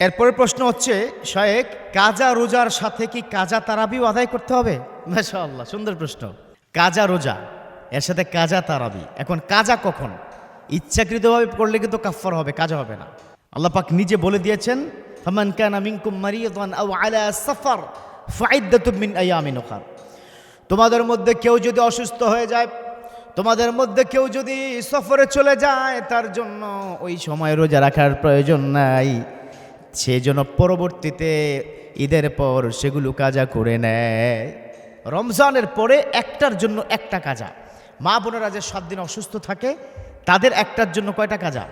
এরপরের প্রশ্ন হচ্ছে, শায়েক কাজা রোজার সাথে কি কাজা তারাবিও আদায় করতে হবে? মাশাআল্লাহ, সুন্দর প্রশ্ন। কাজা রোজা, এর সাথে কাজা তারাবি। এখন কাজা কখন? ইচ্ছাকৃতভাবে করলে কিন্তু কাফার হবে, কাজা হবে না। আল্লাহ পাক নিজে বলে দিয়েছেন, ফামান কানা মিনকুম মারিয়াদান আও আলা সাফার ফাইদ্দাতুম মিন আইয়ামিন উখার। তোমাদের মধ্যে কেউ যদি অসুস্থ হয়ে যায়, তোমাদের মধ্যে কেউ যদি সফরে চলে যায়, তার জন্য ওই সময় রোজা রাখার প্রয়োজন নাই। সেই জন্য পরবর্তীতে ঈদের পর সেগুলো কাজা করে নেয়। রমজানের পরে একটার জন্য একটা কাজা। মা বোনেরা যে সাত দিন অসুস্থ থাকে, তাদের একটার জন্য কয়টা কাজা?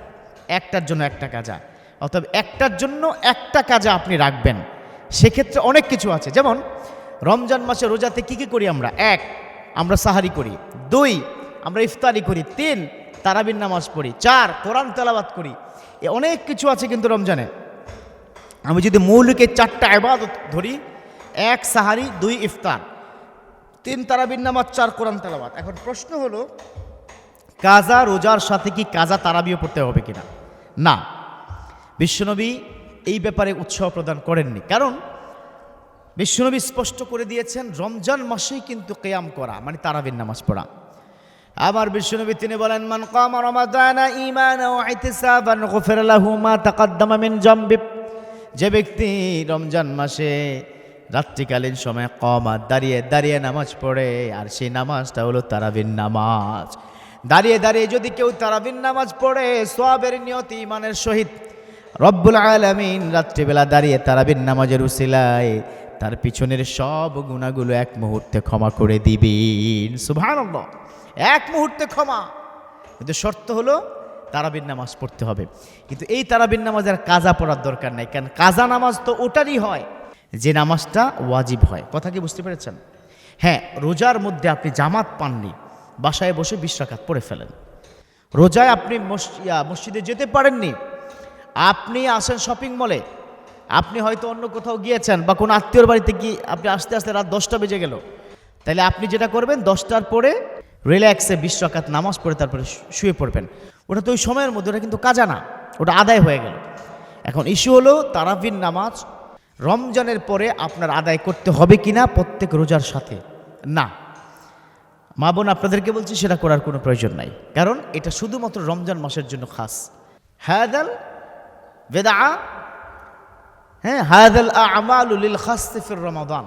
একটার জন্য একটা কাজা। অর্থাৎ একটার জন্য একটা কাজা আপনি রাখবেন। সেক্ষেত্রে অনেক কিছু আছে। যেমন, রমজান মাসে রোজাতে কি কি করি আমরা? এক, আমরা সাহারি করি। দুই, আমরা ইফতারি করি। তিন তারাবিন নামাজ পড়ি। চার, কোরআন তেলাবাত করি। এ অনেক কিছু আছে কিন্তু রমজানে। আমি যদি মৌলিকের চারটা আবাদত ধরি, এক সাহারি, দুই ইফতার, তিন তারাবিন নামাজ, চার কোরআন তালাবাদ এখন প্রশ্ন হলো, কাজা রোজার সাথে কি কাজা তারাবিও পড়তে হবে কিনা? না। বিশ্বনবী এই ব্যাপারে উৎসাহ প্রদান করেননি। কারণ বিশ্বনবী স্পষ্ট করে দিয়েছেন, রমজান মাসেই কিন্তু কেয়াম করা মানে তারাবিন নামাজ পড়া। আবার বিশ্বনবী তিনি বলেন, মান কামা রমাদানা ঈমানা ওয়া ইহতিসাবান, গুফিরা মা তাকাদ্দামা মিন জামবি যে ব্যক্তি রমজান মাসে রাত্রিকালীন সময় কমা দাঁড়িয়ে দাঁড়িয়ে নামাজ পড়ে, আর সেই নামাজটা হলো তারাবিন নামাজ। দাঁড়িয়ে দাঁড়িয়ে যদি কেউ তারাবিন নামাজ পড়ে, সোয়াবের নিয়ত ইমানের সহিত, রব্বুল আলামিন রাত্রিবেলা দাঁড়িয়ে তারাবিন নামাজের উসিলায়, তার পিছনের সব গুণাগুলো এক মুহূর্তে ক্ষমা করে দিবেন। সুবহানাল্লাহ। এক মুহূর্তে ক্ষমা। কিন্তু শর্ত হলো তারাবিন নামাজ পড়তে হবে। কিন্তু এই তারাবিন নামাজের কাজা পড়ার দরকার নাই, কারণ কাজা নামাজ তো ওটারই হয়, যে নামাজটা ওয়াজিব হয়। কথা কি বুঝতে পেরেছেন? হ্যাঁ রোজার মধ্যে আপনি জামাত পাননি, বাসায় বসে বিশ রাকাত পড়ে ফেলেন। রোজায় আপনি মসজিদে যেতে পারেননি, আপনি আসেন শপিং মলে আপনি হয়তো অন্য কোথাও গিয়েছেন বা কোনো আত্মীয়র বাড়িতে গিয়ে আপনি আস্তে আস্তে রাত দশটা বেজে গেল। তাহলে আপনি যেটা করবেন, দশটার পরে রিল্যাক্সে বিশ নামাজ পড়ে তারপরে শুয়ে পড়বেন। ওটা তো ওই সময়ের মধ্যে, ওটা কিন্তু কাজা না, ওটা আদায় হয়ে গেল। এখন ইস্যু হলো তারাবিন নামাজ রমজানের পরে আপনার আদায় করতে হবে কিনা প্রত্যেক রোজার সাথে? না। মা বোন, আপনাদেরকে বলছি সেটা করার কোনো প্রয়োজন নাই। কারণ এটা শুধুমাত্র রমজান মাসের জন্য খাস। হায়াদাল বেদা হ্যাঁ হায়াদাল আমালুল খাস্তিফির রমাদান।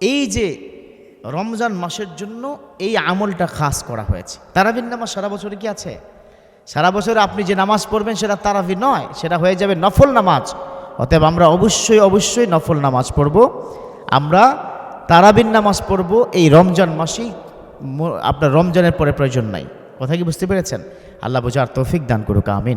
এই যে রমজান মাসের জন্য এই আমলটা খাস করা হয়েছে। তারাবিন নামাজ সারা বছরে কি আছে? সারা বছর আপনি যে নামাজ পড়বেন সেটা তারাবি নয়, সেটা হয়ে যাবে নফল নামাজ। অতএব আমরা অবশ্যই অবশ্যই নফল নামাজ পড়ব। আমরা তারাবিন নামাজ পড়ব, এই রমজান মাসেই আপনার রমজানের পরে প্রয়োজন নাই। কথা কি বুঝতে পেরেছেন? আল্লাহ বোঝার তৌফিক দান করুক, আমিন।